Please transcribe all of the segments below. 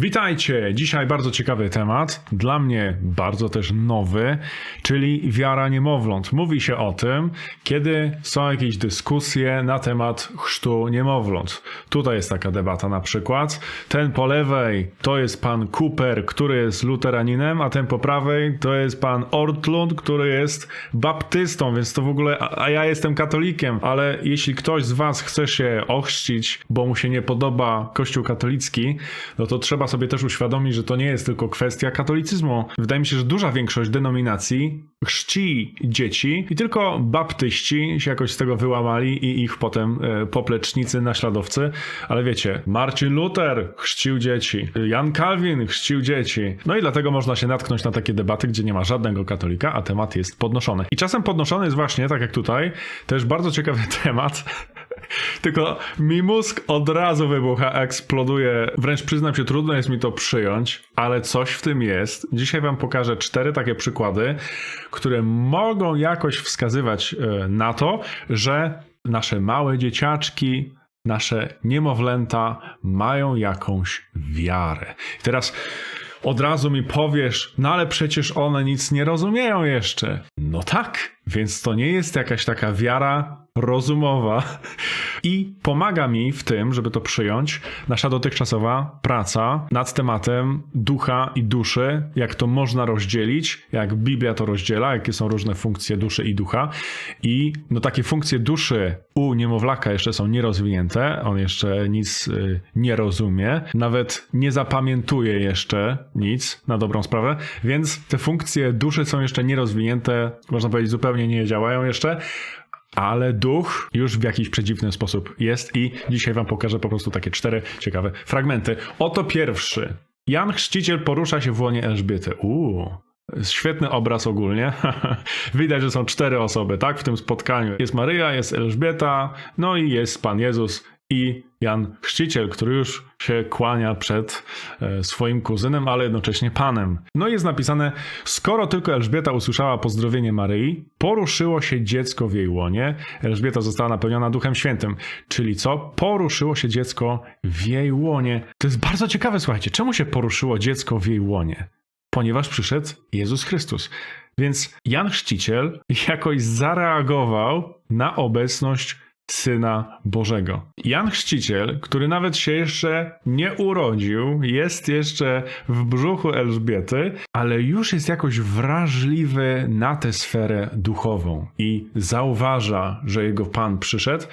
Witajcie! Dzisiaj bardzo ciekawy temat, dla mnie bardzo też nowy, czyli wiara niemowląt. Mówi się o tym, kiedy są jakieś dyskusje na temat chrztu niemowląt. Tutaj jest taka debata na przykład. Ten po lewej to jest pan Cooper, który jest luteraninem, a ten po prawej to jest pan Ortlund, który jest baptystą, więc to w ogóle, a, ja jestem katolikiem, ale jeśli ktoś z was chce się ochrzcić, bo mu się nie podoba kościół katolicki, no to trzeba sobie też uświadomić, że to nie jest tylko kwestia katolicyzmu. Wydaje mi się, że duża większość denominacji chrzci dzieci i tylko baptyści się jakoś z tego wyłamali i ich potem e, poplecznicy, naśladowcy. Ale wiecie, Marcin Luther chrzcił dzieci, Jan Calvin chrzcił dzieci. No i dlatego można się natknąć na takie debaty, gdzie nie ma żadnego katolika, a temat jest podnoszony. I czasem podnoszony jest właśnie, tak jak tutaj, też bardzo ciekawy temat. Tylko mi mózg od razu wybucha, eksploduje. Wręcz przyznam się, trudno jest mi to przyjąć, ale coś w tym jest. Dzisiaj Wam pokażę cztery takie przykłady, które mogą jakoś wskazywać e, na to, że nasze małe dzieciaczki, nasze niemowlęta mają jakąś wiarę. I teraz od razu mi powiesz, no ale przecież one nic nie rozumieją jeszcze. No tak, więc to nie jest jakaś taka wiara rozumowa i pomaga mi w tym, żeby to przyjąć, nasza dotychczasowa praca nad tematem ducha i duszy, jak to można rozdzielić, jak Biblia to rozdziela, jakie są różne funkcje duszy i ducha. I no takie funkcje duszy u niemowlaka jeszcze są nierozwinięte, on jeszcze nic y, nie rozumie, nawet nie zapamiętuje jeszcze nic na dobrą sprawę, więc te funkcje duszy są jeszcze nierozwinięte, można powiedzieć zupełnie nie działają jeszcze, ale duch już w jakiś przedziwny sposób jest i dzisiaj wam pokażę po prostu takie cztery ciekawe fragmenty. Oto pierwszy. Jan Chrzciciel porusza się w łonie Elżbiety. Uuu. Świetny obraz ogólnie. Widać, że są cztery osoby, tak? W tym spotkaniu. Jest Maryja, jest Elżbieta, no i jest Pan Jezus i Jan Chrzciciel, który już się kłania przed e, swoim kuzynem, ale jednocześnie Panem. No i jest napisane, skoro tylko Elżbieta usłyszała pozdrowienie Maryi, poruszyło się dziecko w jej łonie. Elżbieta została napełniona Duchem Świętym. Czyli co? Poruszyło się dziecko w jej łonie. To jest bardzo ciekawe, słuchajcie. Czemu się poruszyło dziecko w jej łonie? Ponieważ przyszedł Jezus Chrystus. Więc Jan Chrzciciel jakoś zareagował na obecność Syna Bożego. Jan Chrzciciel, który nawet się jeszcze nie urodził, jest jeszcze w brzuchu Elżbiety, ale już jest jakoś wrażliwy na tę sferę duchową i zauważa, że jego Pan przyszedł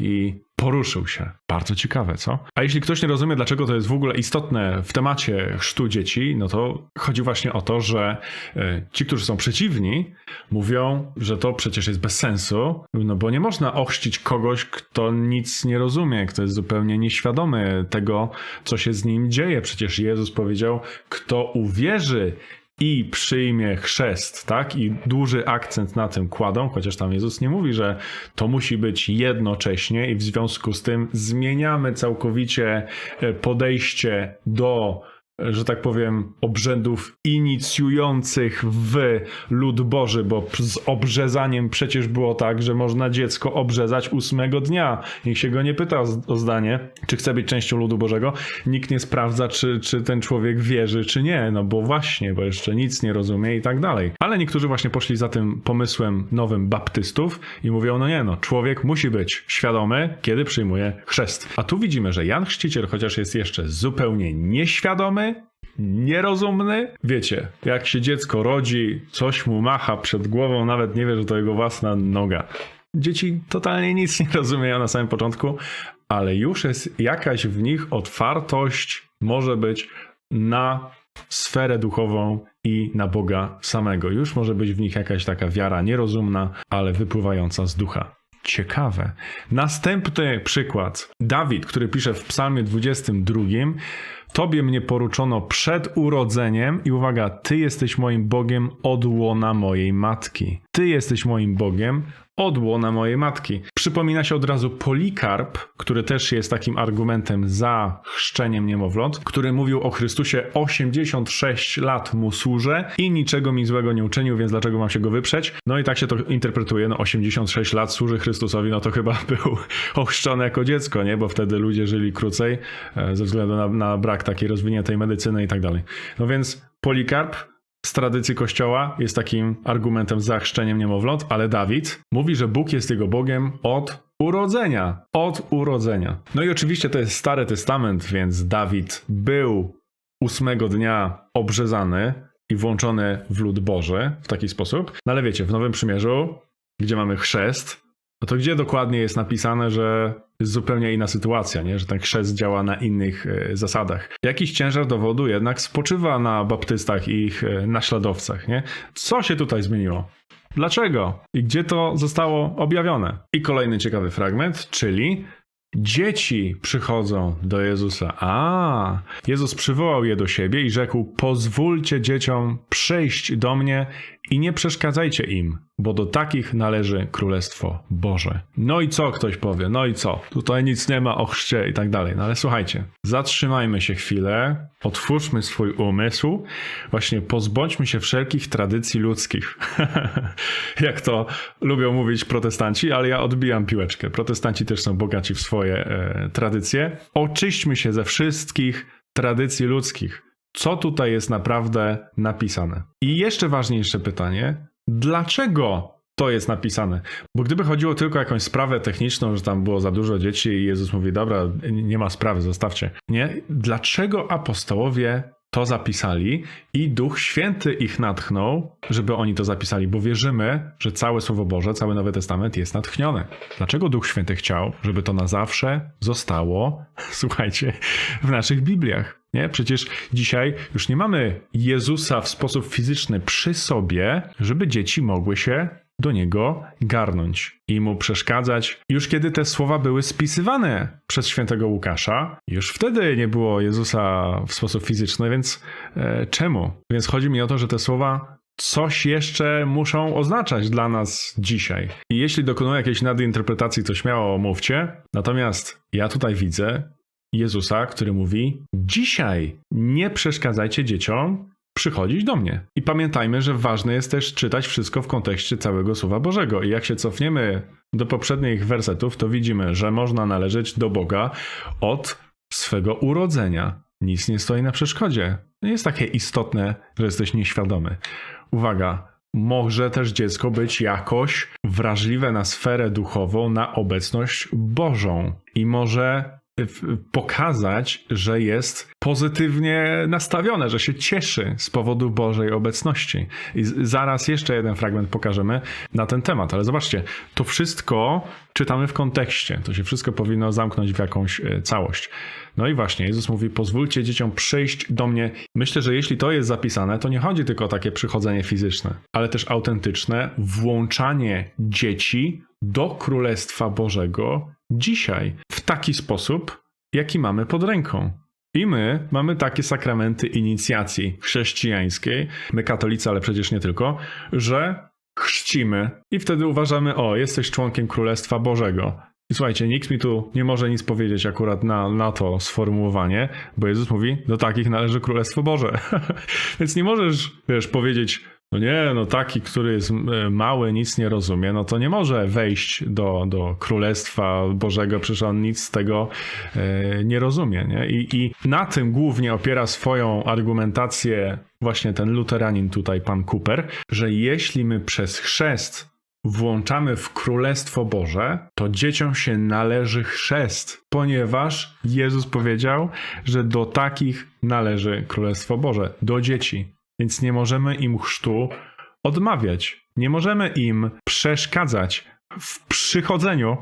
i poruszył się. Bardzo ciekawe, co? A jeśli ktoś nie rozumie, dlaczego to jest w ogóle istotne w temacie chrztu dzieci, no to chodzi właśnie o to, że e, ci, którzy są przeciwni, mówią, że to przecież jest bez sensu, no bo nie można ochrzcić kogoś, kto nic nie rozumie, kto jest zupełnie nieświadomy tego, co się z nim dzieje. Przecież Jezus powiedział, kto uwierzy i przyjmie chrzest, tak? I duży akcent na tym kładą, chociaż tam Jezus nie mówi, że to musi być jednocześnie i w związku z tym zmieniamy całkowicie e, podejście do że tak powiem, obrzędów inicjujących w lud Boży, bo z obrzezaniem przecież było tak, że można dziecko obrzezać ósmego dnia. Nikt się go nie pyta o, zdanie, czy chce być częścią ludu Bożego. Nikt nie sprawdza, czy, czy ten człowiek wierzy, czy nie, no bo właśnie, bo jeszcze nic nie rozumie i tak dalej. Ale niektórzy właśnie poszli za tym pomysłem nowym baptystów i mówią, no nie, no, człowiek musi być świadomy, kiedy przyjmuje chrzest. A tu widzimy, że Jan Chrzciciel, chociaż jest jeszcze zupełnie nieświadomy, nierozumny. Wiecie, jak się dziecko rodzi, coś mu macha przed głową, nawet nie wie, że to jego własna noga. Dzieci totalnie nic nie rozumieją na samym początku, ale już jest jakaś w nich otwartość, może być na sferę duchową i na Boga samego. Już może być w nich jakaś taka wiara nierozumna, ale wypływająca z ducha. Ciekawe. Następny przykład. Dawid, który pisze w Psalmie 22, Tobie mnie poruczono przed urodzeniem i uwaga, Ty jesteś moim Bogiem od łona mojej matki. Ty jesteś moim Bogiem od łona mojej matki. Przypomina się od razu Polikarp, który też jest takim argumentem za chrzczeniem niemowląt, który mówił o Chrystusie 86 lat mu służę i niczego mi złego nie uczynił, więc dlaczego mam się go wyprzeć? No i tak się to interpretuje, no 86 lat służy Chrystusowi, no to chyba był ochrzczony jako dziecko, nie? Bo wtedy ludzie żyli krócej e, ze względu na, na brak takiej rozwiniętej medycyny i tak dalej. No więc Polikarp z tradycji kościoła jest takim argumentem za chrzczeniem niemowląt, ale Dawid mówi, że Bóg jest jego Bogiem od urodzenia. Od urodzenia. No i oczywiście to jest Stary Testament, więc Dawid był ósmego dnia obrzezany i włączony w lud Boży w taki sposób. No ale wiecie, w Nowym Przymierzu, gdzie mamy chrzest, no to gdzie dokładnie jest napisane, że jest zupełnie inna sytuacja, nie? że ten chrzest działa na innych e, zasadach. Jakiś ciężar dowodu jednak spoczywa na baptystach i ich e, naśladowcach. Nie? Co się tutaj zmieniło? Dlaczego? I gdzie to zostało objawione? I kolejny ciekawy fragment, czyli Dzieci przychodzą do Jezusa. A, Jezus przywołał je do siebie i rzekł: Pozwólcie dzieciom przyjść do mnie i nie przeszkadzajcie im, bo do takich należy Królestwo Boże. No i co ktoś powie? No i co? Tutaj nic nie ma o chrzcie i tak dalej. No ale słuchajcie, zatrzymajmy się chwilę, otwórzmy swój umysł, właśnie pozbądźmy się wszelkich tradycji ludzkich. Jak to lubią mówić protestanci, ale ja odbijam piłeczkę. Protestanci też są bogaci w swoje e, tradycje. Oczyśćmy się ze wszystkich tradycji ludzkich co tutaj jest naprawdę napisane. I jeszcze ważniejsze pytanie, dlaczego to jest napisane? Bo gdyby chodziło tylko o jakąś sprawę techniczną, że tam było za dużo dzieci i Jezus mówi, dobra, nie ma sprawy, zostawcie. Nie? Dlaczego apostołowie to zapisali i Duch Święty ich natchnął, żeby oni to zapisali, bo wierzymy, że całe Słowo Boże, cały Nowy Testament jest natchniony. Dlaczego Duch Święty chciał, żeby to na zawsze zostało, słuchajcie, w naszych Bibliach? Nie? Przecież dzisiaj już nie mamy Jezusa w sposób fizyczny przy sobie, żeby dzieci mogły się do niego garnąć i mu przeszkadzać. Już kiedy te słowa były spisywane przez świętego Łukasza, już wtedy nie było Jezusa w sposób fizyczny, więc e, czemu? Więc chodzi mi o to, że te słowa coś jeszcze muszą oznaczać dla nas dzisiaj. I jeśli dokonuję jakiejś nadinterpretacji, to śmiało mówcie. Natomiast ja tutaj widzę Jezusa, który mówi: Dzisiaj nie przeszkadzajcie dzieciom przychodzić do mnie. I pamiętajmy, że ważne jest też czytać wszystko w kontekście całego Słowa Bożego. I jak się cofniemy do poprzednich wersetów, to widzimy, że można należeć do Boga od swego urodzenia. Nic nie stoi na przeszkodzie. Nie jest takie istotne, że jesteś nieświadomy. Uwaga, może też dziecko być jakoś wrażliwe na sferę duchową, na obecność Bożą. I może pokazać, że jest pozytywnie nastawione, że się cieszy z powodu Bożej obecności. I zaraz jeszcze jeden fragment pokażemy na ten temat, ale zobaczcie, to wszystko czytamy w kontekście. To się wszystko powinno zamknąć w jakąś e, całość. No i właśnie, Jezus mówi: Pozwólcie dzieciom przyjść do mnie. Myślę, że jeśli to jest zapisane, to nie chodzi tylko o takie przychodzenie fizyczne, ale też autentyczne włączanie dzieci do Królestwa Bożego dzisiaj taki sposób, jaki mamy pod ręką. I my mamy takie sakramenty inicjacji chrześcijańskiej, my katolicy, ale przecież nie tylko, że chrzcimy i wtedy uważamy, o, jesteś członkiem Królestwa Bożego. I słuchajcie, nikt mi tu nie może nic powiedzieć akurat na, na to sformułowanie, bo Jezus mówi, do takich należy Królestwo Boże. Więc nie możesz, wiesz, powiedzieć, no nie, no taki, który jest e, mały, nic nie rozumie, no to nie może wejść do, do Królestwa Bożego, przecież on nic z tego e, nie rozumie. Nie? I, I na tym głównie opiera swoją argumentację właśnie ten luteranin tutaj, pan Cooper, że jeśli my przez chrzest włączamy w Królestwo Boże, to dzieciom się należy chrzest, ponieważ Jezus powiedział, że do takich należy Królestwo Boże, do dzieci. Więc nie możemy im chrztu odmawiać. Nie możemy im przeszkadzać w przychodzeniu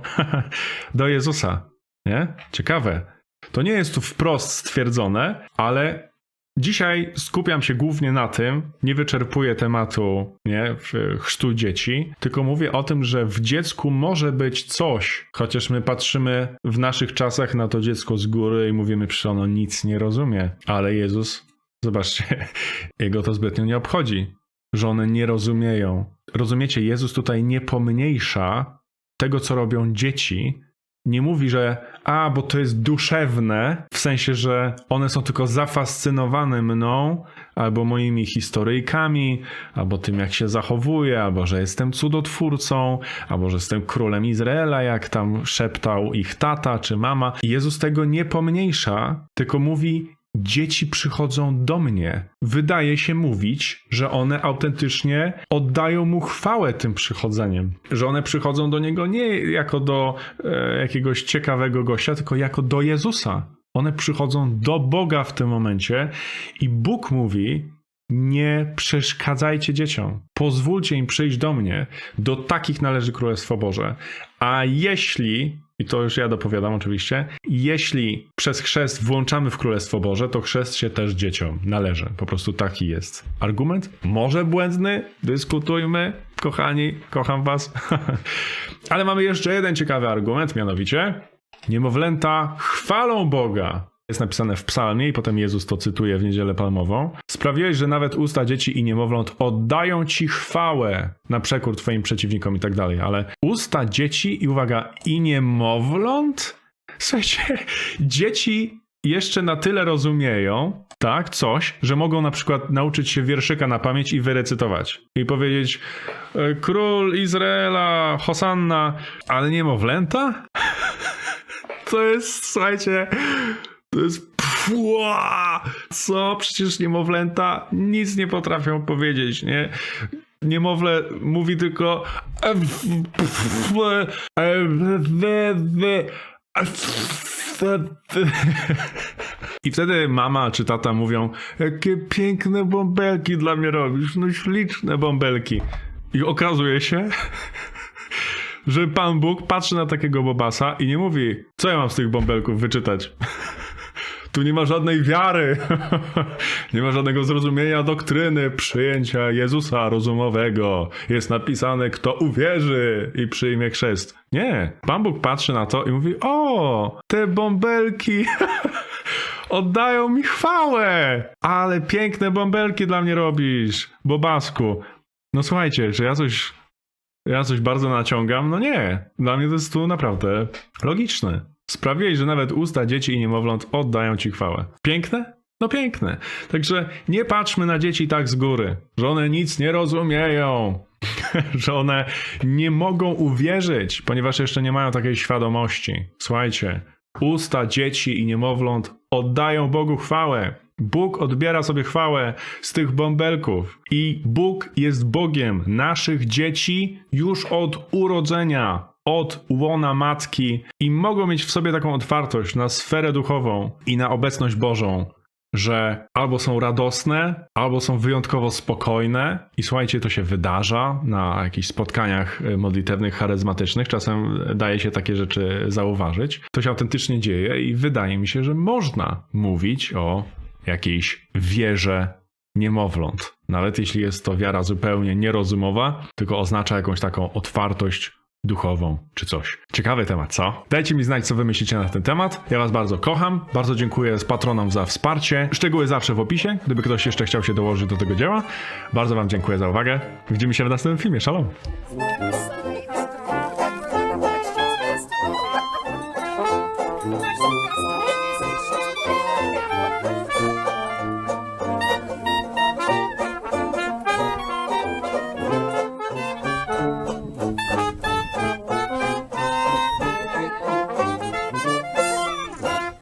do Jezusa. Nie? Ciekawe. To nie jest tu wprost stwierdzone, ale dzisiaj skupiam się głównie na tym, nie wyczerpuję tematu nie, chrztu dzieci, tylko mówię o tym, że w dziecku może być coś, chociaż my patrzymy w naszych czasach na to dziecko z góry i mówimy, że ono nic nie rozumie, ale Jezus Zobaczcie, jego to zbytnio nie obchodzi. że one nie rozumieją. Rozumiecie, Jezus tutaj nie pomniejsza tego, co robią dzieci. Nie mówi, że a, bo to jest duszewne, w sensie, że one są tylko zafascynowane mną, albo moimi historyjkami, albo tym, jak się zachowuję, albo że jestem cudotwórcą, albo że jestem królem Izraela, jak tam szeptał ich tata czy mama. Jezus tego nie pomniejsza, tylko mówi: Dzieci przychodzą do mnie. Wydaje się mówić, że one autentycznie oddają mu chwałę tym przychodzeniem. Że one przychodzą do niego nie jako do e, jakiegoś ciekawego gościa, tylko jako do Jezusa. One przychodzą do Boga w tym momencie i Bóg mówi: Nie przeszkadzajcie dzieciom. Pozwólcie im przyjść do mnie. Do takich należy Królestwo Boże. A jeśli, i to już ja dopowiadam oczywiście, jeśli przez chrzest włączamy w Królestwo Boże, to chrzest się też dzieciom należy. Po prostu taki jest. Argument? Może błędny? Dyskutujmy. Kochani, kocham was. Ale mamy jeszcze jeden ciekawy argument, mianowicie niemowlęta chwalą Boga. Jest napisane w psalmie i potem Jezus to cytuje w Niedzielę Palmową. Sprawiłeś, że nawet usta dzieci i niemowląt oddają ci chwałę na przekór twoim przeciwnikom i tak dalej. Ale usta dzieci i uwaga, i niemowląt? Słuchajcie, dzieci jeszcze na tyle rozumieją, tak, coś, że mogą na przykład nauczyć się wierszyka na pamięć i wyrecytować. I powiedzieć e, król Izraela, Hosanna, ale niemowlęta? To jest, słuchajcie, to jest pfua! Co? Przecież niemowlęta nic nie potrafią powiedzieć, nie? Niemowlę mówi tylko i wtedy mama czy tata mówią jakie piękne bąbelki dla mnie robisz, no śliczne bąbelki. I okazuje się, że Pan Bóg patrzy na takiego bobasa i nie mówi, co ja mam z tych bąbelków wyczytać. Tu nie ma żadnej wiary, nie ma żadnego zrozumienia doktryny, przyjęcia Jezusa rozumowego. Jest napisane, kto uwierzy i przyjmie chrzest. Nie. Pan Bóg patrzy na to i mówi, o, te bąbelki oddają mi chwałę, ale piękne bąbelki dla mnie robisz, bobasku. No słuchajcie, że ja coś ja coś bardzo naciągam? No nie. Dla mnie to jest tu naprawdę logiczne. Sprawiłeś, że nawet usta dzieci i niemowląt oddają ci chwałę. Piękne? No piękne. Także nie patrzmy na dzieci tak z góry, że one nic nie rozumieją, że one nie mogą uwierzyć, ponieważ jeszcze nie mają takiej świadomości. Słuchajcie, usta dzieci i niemowląt oddają Bogu chwałę. Bóg odbiera sobie chwałę z tych bąbelków. I Bóg jest Bogiem naszych dzieci już od urodzenia, od łona matki i mogą mieć w sobie taką otwartość na sferę duchową i na obecność Bożą, że albo są radosne, albo są wyjątkowo spokojne. I słuchajcie, to się wydarza na jakichś spotkaniach e, modlitewnych, charyzmatycznych. Czasem daje się takie rzeczy zauważyć. To się autentycznie dzieje i wydaje mi się, że można mówić o jakiejś wierze niemowląt. Nawet jeśli jest to wiara zupełnie nierozumowa, tylko oznacza jakąś taką otwartość duchową czy coś. Ciekawy temat, co? Dajcie mi znać, co wy myślicie na ten temat. Ja was bardzo kocham. Bardzo dziękuję z patronom za wsparcie. Szczegóły zawsze w opisie, gdyby ktoś jeszcze chciał się dołożyć do tego dzieła. Bardzo wam dziękuję za uwagę. Widzimy się w następnym filmie. Shalom!